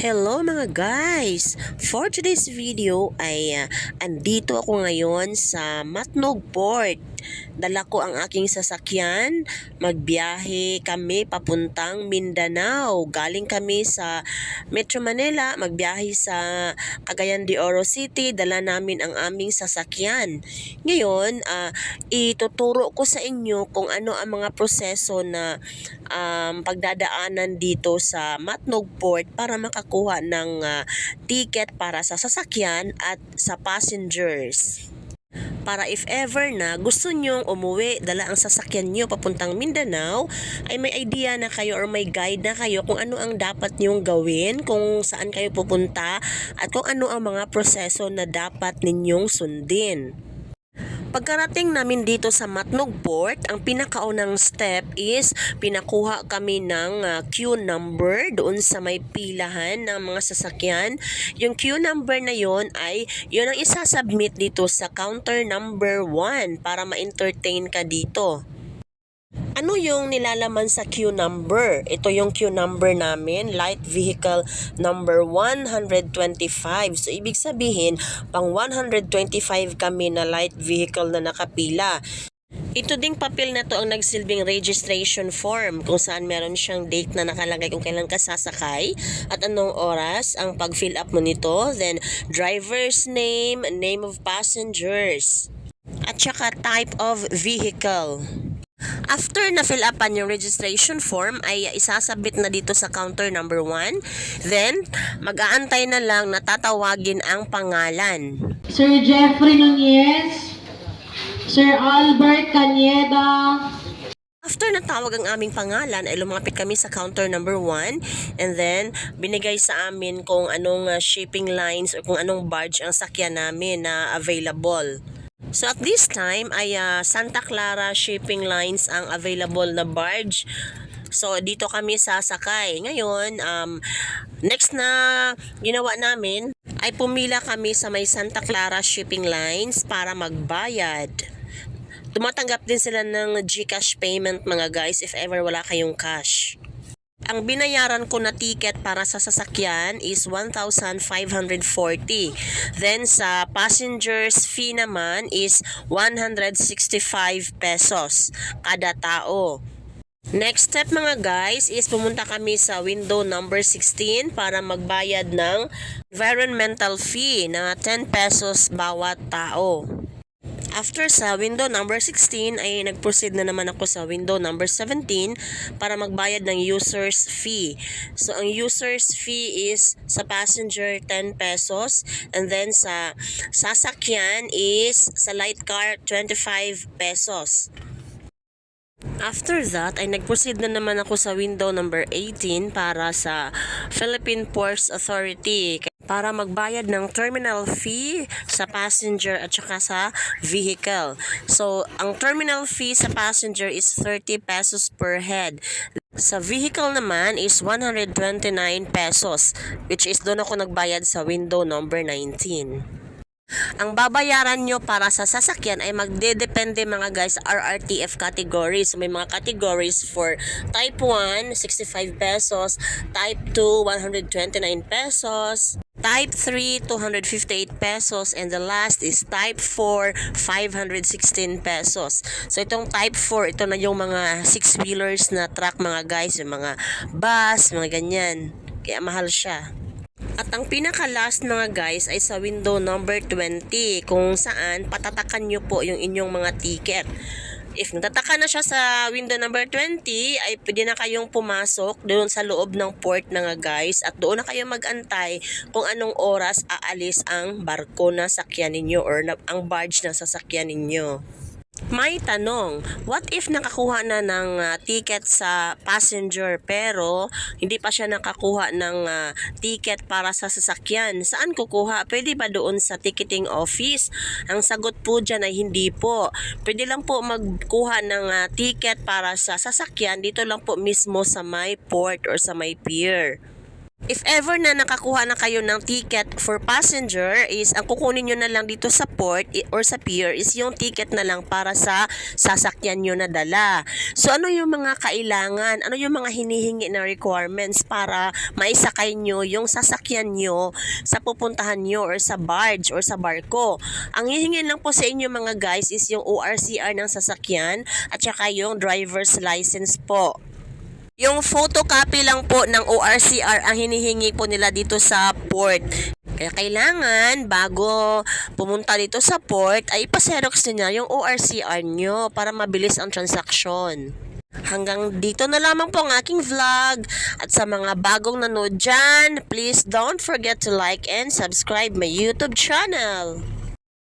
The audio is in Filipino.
Hello mga guys! For today's video ay ah, andito ako ngayon sa Matnog Port. Dala ko ang aking sasakyan. Magbiyahe kami papuntang Mindanao. Galing kami sa Metro Manila. Magbiyahe sa Cagayan de Oro City. Dala namin ang aming sasakyan. Ngayon, ah, ituturo ko sa inyo kung ano ang mga proseso na um, pagdadaanan dito sa Matnog Port para makakuha ng ah, ticket para sa sasakyan at sa passengers. Para if ever na gusto nyong umuwi, dala ang sasakyan nyo papuntang Mindanao, ay may idea na kayo or may guide na kayo kung ano ang dapat nyong gawin, kung saan kayo pupunta, at kung ano ang mga proseso na dapat ninyong sundin. Pagkarating namin dito sa Matnog Port, ang pinakaunang step is pinakuha kami ng ah, queue number doon sa may pilahan ng mga sasakyan. Yung queue number na yon ay yun ang isasubmit dito sa counter number 1 para ma-entertain ka dito. Ano yung nilalaman sa queue number? Ito yung queue number namin, light vehicle number 125. So, ibig sabihin, pang 125 kami na light vehicle na nakapila. Ito ding papel na to ang nagsilbing registration form kung saan meron siyang date na nakalagay kung kailan ka sasakay at anong oras ang pag-fill up mo nito. Then, driver's name, name of passengers, at saka type of vehicle. After na fill upan yung registration form ay isasabit na dito sa counter number 1. Then, mag-aantay na lang na tatawagin ang pangalan. Sir Jeffrey Nunez, Sir Albert Cañeda, After natawag ang aming pangalan, ay lumapit kami sa counter number 1 and then binigay sa amin kung anong uh, shipping lines o kung anong barge ang sakyan namin na available. So at this time ay uh, Santa Clara Shipping Lines ang available na barge. So dito kami sasakay. Ngayon, um, next na ginawa namin ay pumila kami sa may Santa Clara Shipping Lines para magbayad. Tumatanggap din sila ng GCash payment mga guys if ever wala kayong cash. Ang binayaran ko na ticket para sa sasakyan is 1,540. Then sa passengers fee naman is 165 pesos kada tao. Next step mga guys is pumunta kami sa window number 16 para magbayad ng environmental fee na 10 pesos bawat tao. After sa window number 16 ay nag-proceed na naman ako sa window number 17 para magbayad ng user's fee. So ang user's fee is sa passenger 10 pesos and then sa sasakyan is sa light car 25 pesos. After that, ay nag-proceed na naman ako sa window number 18 para sa Philippine Ports Authority para magbayad ng terminal fee sa passenger at saka sa vehicle. So, ang terminal fee sa passenger is 30 pesos per head. Sa vehicle naman is 129 pesos, which is doon ako nagbayad sa window number 19. Ang babayaran nyo para sa sasakyan ay magdedepende mga guys RRTF categories. May mga categories for type 1, 65 pesos, type 2, 129 pesos, type 3, 258 pesos, and the last is type 4, 516 pesos. So itong type 4, ito na yung mga 6-wheelers na truck mga guys, yung mga bus, mga ganyan. Kaya mahal siya. At ang pinaka-last mga guys ay sa window number 20 kung saan patatakan nyo po yung inyong mga ticket. If natataka na siya sa window number 20, ay pwede na kayong pumasok doon sa loob ng port nga guys at doon na kayo magantay kung anong oras aalis ang barko na sakyan ninyo or na, ang barge na sasakyan ninyo. May tanong, what if nakakuha na ng ah, ticket sa passenger pero hindi pa siya nakakuha ng ah, ticket para sa sasakyan? Saan kukuha? Pwede ba doon sa ticketing office? Ang sagot po dyan ay hindi po. Pwede lang po magkuha ng ah, ticket para sa sasakyan dito lang po mismo sa may port or sa may pier. If ever na nakakuha na kayo ng ticket for passenger is ang kukunin nyo na lang dito sa port or sa pier is yung ticket na lang para sa sasakyan nyo na dala. So ano yung mga kailangan, ano yung mga hinihingi na requirements para maisakay nyo yung sasakyan nyo sa pupuntahan nyo or sa barge or sa barko. Ang hihingin lang po sa inyo mga guys is yung ORCR ng sasakyan at saka yung driver's license po. Yung photocopy lang po ng ORCR ang hinihingi po nila dito sa port. Kaya kailangan bago pumunta dito sa port ay ipaserox nyo yung ORCR nyo para mabilis ang transaksyon. Hanggang dito na lamang po ang aking vlog. At sa mga bagong nanood dyan, please don't forget to like and subscribe my YouTube channel.